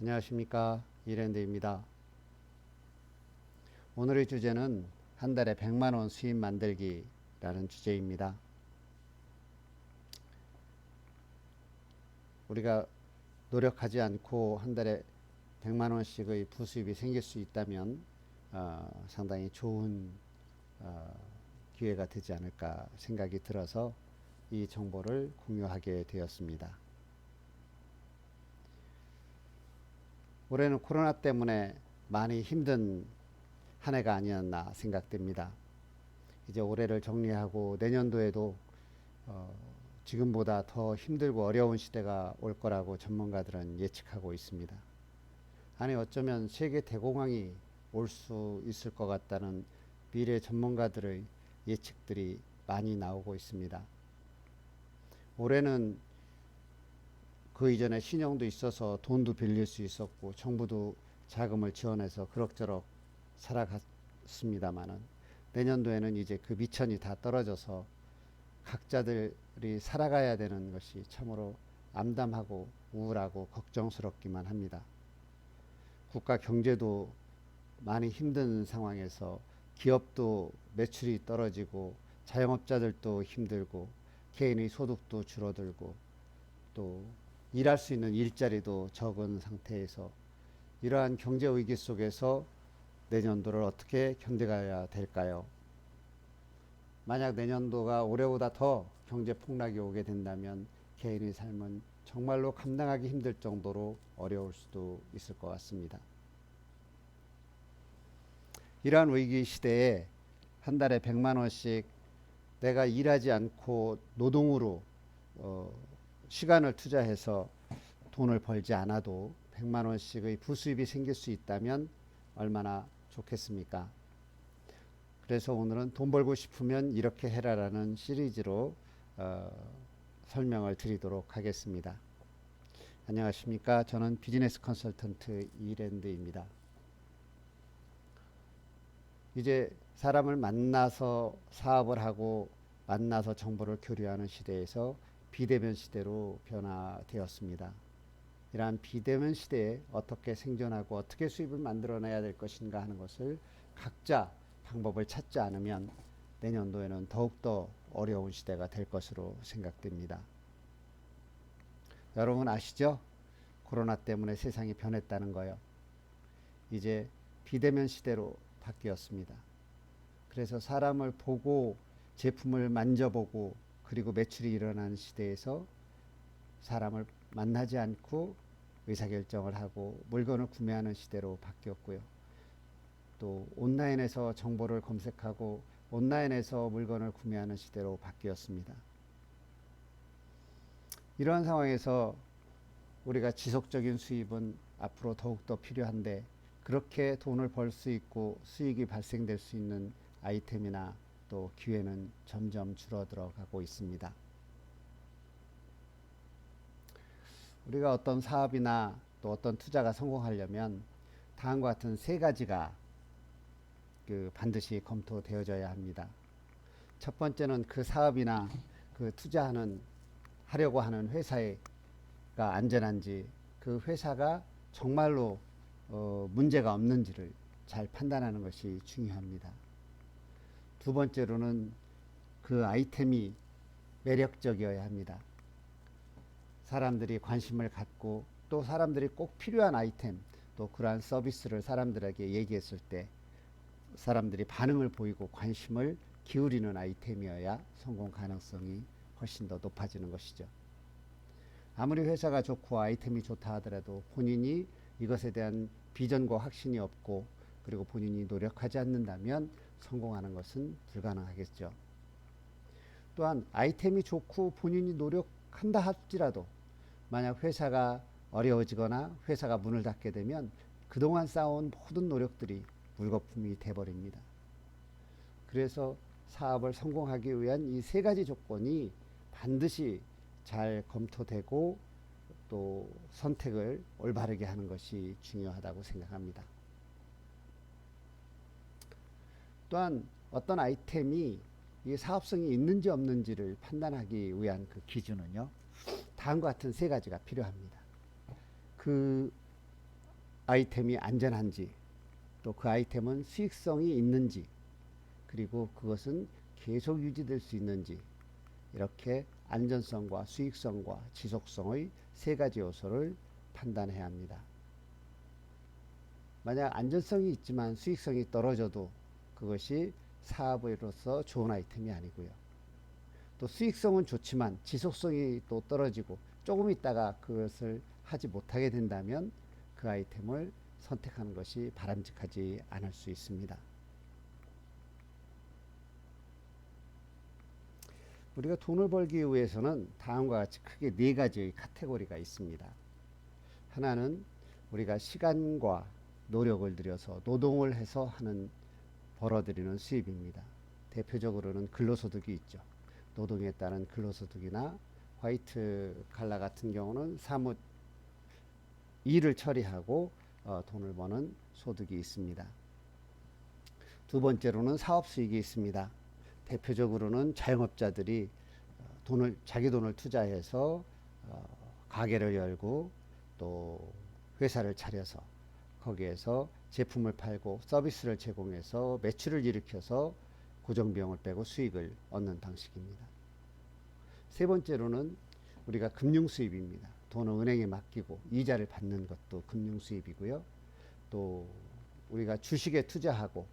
안녕하십니까 이랜드입니다. 오늘의 주제는 한 달에 100만원 수입 만들기라는 주제입니다. 우리가 노력하지 않고 한 달에 100만원씩의 부수입이 생길 수 있다면 어, 상당히 좋은 어, 기회가 되지 않을까 생각이 들어서 이 정보를 공유하게 되었습니다. 올해는 코로나 때문에 많이 힘든 한 해가 아니었나 생각됩니다. 이제 올해를 정리하고 내년도에도 어, 지금보다 더 힘들고 어려운 시대가 올 거라고 전문가들은 예측하고 있습니다. 아니 어쩌면 세계 대공황이 올 수 있을 것 같다는 미래 전문가들의 예측들이 많이 나오고 있습니다. 올해는 그 이전에 신용도 있어서 돈도 빌릴 수 있었고 정부도 자금을 지원해서 그럭저럭 살아갔습니다마는 내년도에는 이제 그 미천이 다 떨어져서 각자들이 살아가야 되는 것이 참으로 암담하고 우울하고 걱정스럽기만 합니다. 국가 경제도 많이 힘든 상황에서 기업도 매출이 떨어지고 자영업자들도 힘들고 개인의 소득도 줄어들고 또 일할 수 있는 일자리도 적은 상태에서 이러한 경제 위기 속에서 내년도를 어떻게 견뎌가야 될까요? 만약 내년도가 올해보다 더 경제 폭락이 오게 된다면 개인의 삶은 정말로 감당하기 힘들 정도로 어려울 수도 있을 것 같습니다. 이러한 위기 시대에 한 달에 100만 원씩 내가 일하지 않고 노동으로 어, 시간을 투자해서 돈을 벌지 않아도 100만 원씩의 부수입이 생길 수 있다면 얼마나 좋겠습니까? 그래서 오늘은 돈 벌고 싶으면 이렇게 해라라는 시리즈로 어, 설명을 드리도록 하겠습니다. 안녕하십니까? 저는 비즈니스 컨설턴트 이랜드입니다. 이제 사람을 만나서 사업을 하고 만나서 정보를 교류하는 시대에서 비대면 시대로 변화되었습니다. 이러한 비대면 시대에 어떻게 생존하고 어떻게 수입을 만들어내야 될 것인가 하는 것을 각자 방법을 찾지 않으면 내년도에는 더욱더 어려운 시대가 될 것으로 생각됩니다. 여러분 아시죠? 코로나 때문에 세상이 변했다는 거요. 이제 비대면 시대로 바뀌었습니다. 그래서 사람을 보고 제품을 만져보고 그리고 매출이 일어나는 시대에서 사람을 만나지 않고 의사결정을 하고 물건을 구매하는 시대로 바뀌었고요. 또 온라인에서 정보를 검색하고 온라인에서 물건을 구매하는 시대로 바뀌었습니다. 이러한 상황에서 우리가 지속적인 수입은 앞으로 더욱더 필요한데 그렇게 돈을 벌 수 있고 수익이 발생될 수 있는 아이템이나 또 기회는 점점 줄어들어 가고 있습니다. 우리가 어떤 사업이나 또 어떤 투자가 성공하려면 다음과 같은 세 가지가 그 반드시 검토되어져야 합니다. 첫 번째는 그 사업이나 그 투자하는 하려고 하는 회사가 안전한지 그 회사가 정말로 어, 문제가 없는지를 잘 판단하는 것이 중요합니다. 두 번째로는 그 아이템이 매력적이어야 합니다. 사람들이 관심을 갖고 또 사람들이 꼭 필요한 아이템 또 그러한 서비스를 사람들에게 얘기했을 때 사람들이 반응을 보이고 관심을 기울이는 아이템이어야 성공 가능성이 훨씬 더 높아지는 것이죠. 아무리 회사가 좋고 아이템이 좋다 하더라도 본인이 이것에 대한 비전과 확신이 없고 그리고 본인이 노력하지 않는다면 성공하는 것은 불가능하겠죠. 또한 아이템이 좋고 본인이 노력한다 할지라도 만약 회사가 어려워지거나 회사가 문을 닫게 되면 그동안 쌓아온 모든 노력들이 물거품이 돼버립니다. 그래서 사업을 성공하기 위한 이 세 가지 조건이 반드시 잘 검토되고 또 선택을 올바르게 하는 것이 중요하다고 생각합니다. 또한 어떤 아이템이 이 사업성이 있는지 없는지를 판단하기 위한 그 기준은요. 다음과 같은 세 가지가 필요합니다. 그 아이템이 안전한지 또 그 아이템은 수익성이 있는지 그리고 그것은 계속 유지될 수 있는지 이렇게 안전성과 수익성과 지속성의 세 가지 요소를 판단해야 합니다. 만약 안전성이 있지만 수익성이 떨어져도 그것이 사업으로서 좋은 아이템이 아니고요. 또 수익성은 좋지만 지속성이 또 떨어지고 조금 있다가 그것을 하지 못하게 된다면 그 아이템을 선택하는 것이 바람직하지 않을 수 있습니다. 우리가 돈을 벌기 위해서는 다음과 같이 크게 네 가지의 카테고리가 있습니다. 하나는 우리가 시간과 노력을 들여서 노동을 해서 하는 벌어들이는 수입입니다. 대표적으로는 근로소득이 있죠. 노동에 따른 근로소득이나 화이트 칼라 같은 경우는 사무 일을 처리하고 어, 돈을 버는 소득이 있습니다. 두 번째로는 사업 수익이 있습니다. 대표적으로는 자영업자들이 어, 돈을 자기 돈을 투자해서 어, 가게를 열고 또 회사를 차려서 거기에서 제품을 팔고 서비스를 제공해서 매출을 일으켜서 고정비용을 빼고 수익을 얻는 방식입니다. 세 번째로는 우리가 금융 수입입니다. 돈을 은행에 맡기고 이자를 받는 것도 금융 수입이고요. 또 우리가 주식에 투자하고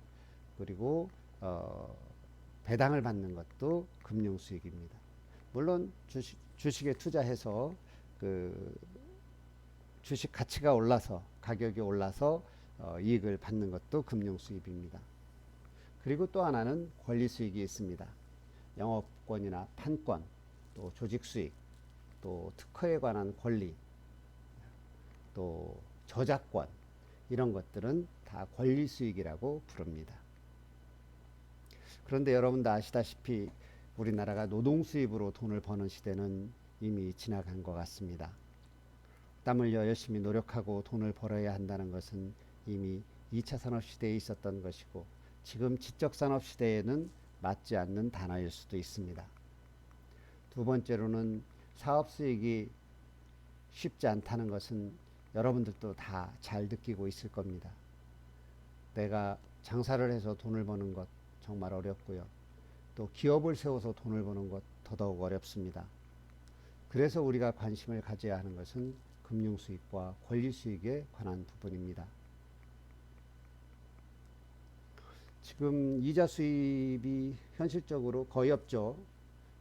그리고 어, 배당을 받는 것도 금융 수익입니다. 물론 주식, 주식에 투자해서 그 주식 가치가 올라서 가격이 올라서 어, 이익을 받는 것도 금융 수입입니다. 그리고 또 하나는 권리 수익이 있습니다. 영업권이나 판권, 또 조직 수익, 또 특허에 관한 권리, 또 저작권 이런 것들은 다 권리 수익이라고 부릅니다. 그런데 여러분도 아시다시피 우리나라가 노동 수입으로 돈을 버는 시대는 이미 지나간 것 같습니다. 땀 흘려 열심히 노력하고 돈을 벌어야 한다는 것은 이미 2차 산업 시대에 있었던 것이고 지금 지적 산업 시대에는 맞지 않는 단어일 수도 있습니다. 두 번째로는 사업 수익이 쉽지 않다는 것은 여러분들도 다 잘 느끼고 있을 겁니다. 내가 장사를 해서 돈을 버는 것 정말 어렵고요. 또 기업을 세워서 돈을 버는 것 더더욱 어렵습니다. 그래서 우리가 관심을 가져야 하는 것은 금융 수익과 권리 수익에 관한 부분입니다. 지금 이자 수입이 현실적으로 거의 없죠.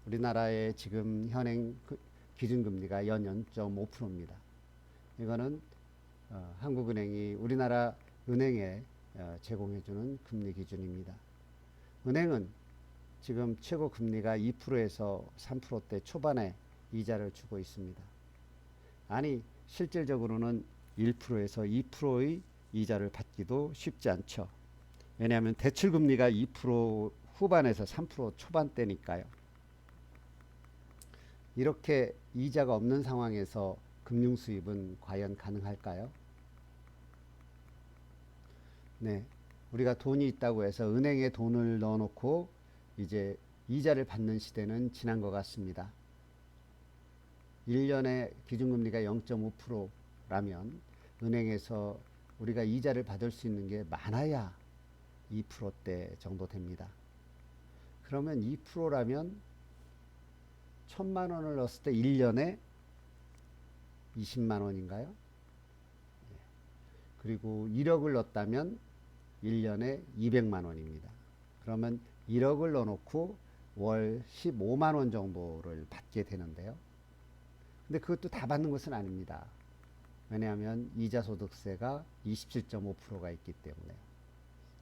우리나라의 지금 현행 그 기준금리가 연 0.5%입니다. 이거는 어, 한국은행이 우리나라 은행에 어, 제공해주는 금리 기준입니다. 은행은 지금 최고 금리가 2%에서 3%대 초반에 이자를 주고 있습니다. 아니 실질적으로는 1%에서 2%의 이자를 받기도 쉽지 않죠. 왜냐하면 대출 금리가 2% 후반에서 3% 초반대니까요. 이렇게 이자가 없는 상황에서 금융 수입은 과연 가능할까요? 네. 우리가 돈이 있다고 해서 은행에 돈을 넣어 놓고 이제 이자를 받는 시대는 지난 것 같습니다. 1년에 기준금리가 0.5%라면 은행에서 우리가 이자를 받을 수 있는 게 많아야 2%대 정도 됩니다. 그러면 2%라면 천만 원을 넣었을 때 1년에 20만 원인가요? 예. 그리고 1억을 넣었다면 1년에 200만 원입니다. 그러면 1억을 넣어놓고 월 15만 원 정도를 받게 되는데요. 근데 그것도 다 받는 것은 아닙니다. 왜냐하면 이자 소득세가 27.5%가 있기 때문에요.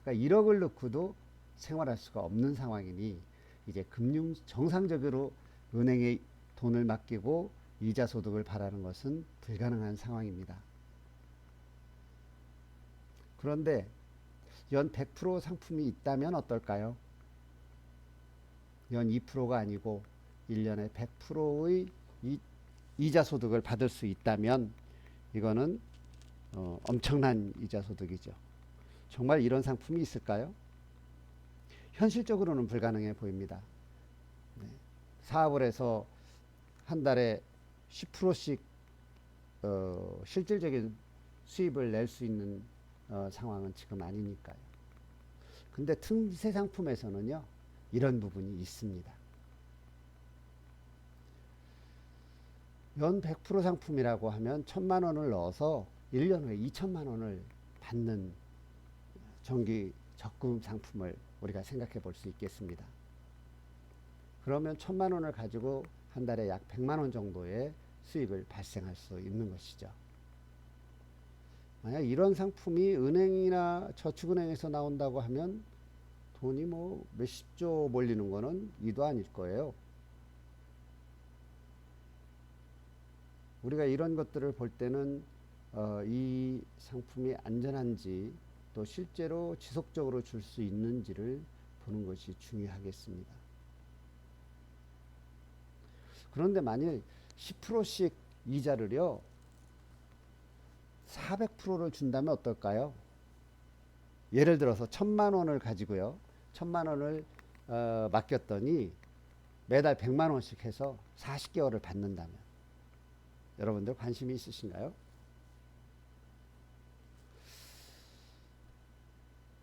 그러니까 1억을 넣고도 생활할 수가 없는 상황이니 이제 금융 정상적으로 은행에 돈을 맡기고 이자 소득을 바라는 것은 불가능한 상황입니다. 그런데 연 100% 상품이 있다면 어떨까요? 연 2%가 아니고 1년에 100%의 이, 이자 소득을 받을 수 있다면 이거는 어, 엄청난 이자 소득이죠. 정말 이런 상품이 있을까요? 현실적으로는 불가능해 보입니다. 네. 사업을 해서 한 달에 10%씩 어, 실질적인 수입을 낼 수 있는 어, 상황은 지금 아니니까요. 근데 틈새 상품에서는요, 이런 부분이 있습니다. 연 100% 상품이라고 하면 천만 원을 넣어서 1년 후에 2천만 원을 받는 정기 적금 상품을 우리가 생각해 볼 수 있겠습니다. 그러면 천만 원을 가지고 한 달에 약 100만 원 정도의 수입을 발생할 수 있는 것이죠. 만약 이런 상품이 은행이나 저축은행에서 나온다고 하면 돈이 뭐 몇십조 몰리는 거는 이도 아닐 거예요. 우리가 이런 것들을 볼 때는 어, 이 상품이 안전한지 또 실제로 지속적으로 줄 수 있는지를 보는 것이 중요하겠습니다. 그런데 만일 10%씩 이자를요, 400%를 준다면 어떨까요? 예를 들어서 천만 원을 가지고요, 천만 원을 어, 맡겼더니 매달 100만 원씩 해서 40개월을 받는다면 여러분들 관심이 있으신가요?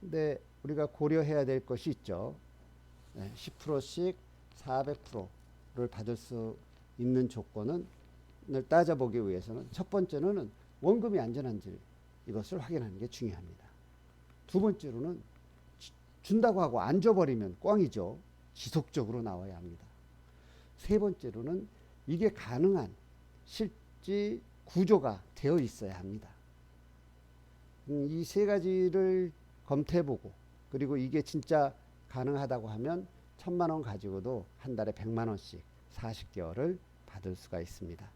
근데 우리가 고려해야 될 것이 있죠. 네, 10%씩 400%를 받을 수 있는 조건은 을 따져보기 위해서는 첫 번째로는 원금이 안전한지 이것을 확인하는 게 중요합니다. 두 번째로는 지- 준다고 하고 안 줘버리면 꽝이죠. 지속적으로 나와야 합니다. 세 번째로는 이게 가능한 실지 구조가 되어 있어야 합니다. 음, 이세 가지를 검토해보고 그리고 이게 진짜 가능하다고 하면 천만 원 가지고도 한 달에 백만 원씩 40개월을 받을 수가 있습니다.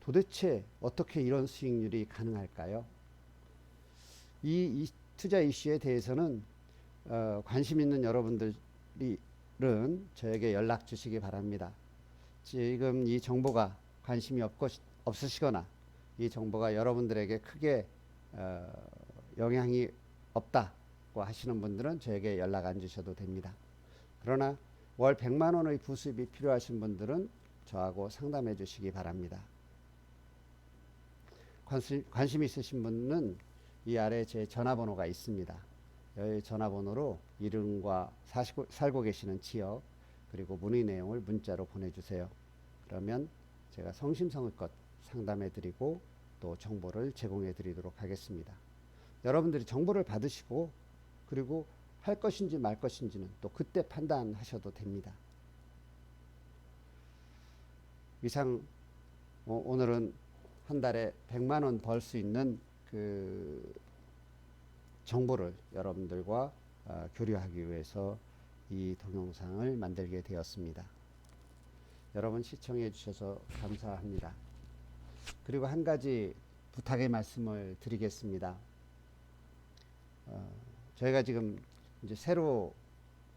도대체 어떻게 이런 수익률이 가능할까요? 이, 이 투자 이슈에 대해서는 어, 관심 있는 여러분들은 저에게 연락 주시기 바랍니다. 지금 이 정보가 관심이 없고, 없으시거나 이 정보가 여러분들에게 크게 어, 영향이 없다고 하시는 분들은 저에게 연락 안 주셔도 됩니다. 그러나 월 100만 원의 부수입이 필요하신 분들은 저하고 상담해 주시기 바랍니다. 관심, 관심 있으신 분은 이 아래 제 전화번호가 있습니다. 이 전화번호로 이름과 사시고, 살고 계시는 지역 그리고 문의 내용을 문자로 보내주세요. 그러면 제가 성심성의껏 상담해 드리고 또 정보를 제공해 드리도록 하겠습니다. 여러분들이 정보를 받으시고 그리고 할 것인지 말 것인지는 또 그때 판단하셔도 됩니다. 이상 어, 오늘은 한 달에 100만 원 벌 수 있는 그 정보를 여러분들과 어, 교류하기 위해서 이 동영상을 만들게 되었습니다. 여러분 시청해 주셔서 감사합니다. 그리고 한 가지 부탁의 말씀을 드리겠습니다. 어, 저희가 지금 이제 새로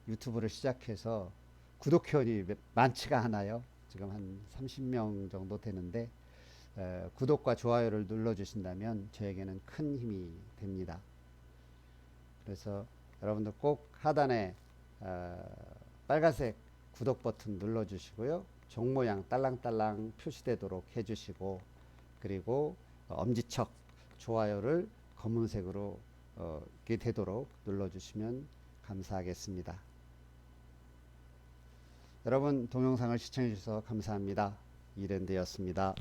유튜브를 시작해서 구독 회원이 몇- 많지가 않아요. 지금 한 30명 정도 되는데 에, 구독과 좋아요를 눌러주신다면 저에게는 큰 힘이 됩니다. 그래서 여러분들 꼭 하단에 어, 빨간색 구독 버튼 눌러주시고요. 종 모양 딸랑딸랑 표시되도록 해주시고 그리고 어, 엄지척 좋아요를 검은색으로 어, 이렇게 되도록 눌러주시면 감사하겠습니다. 여러분 동영상을 시청해 주셔서 감사합니다. 이랜드였습니다.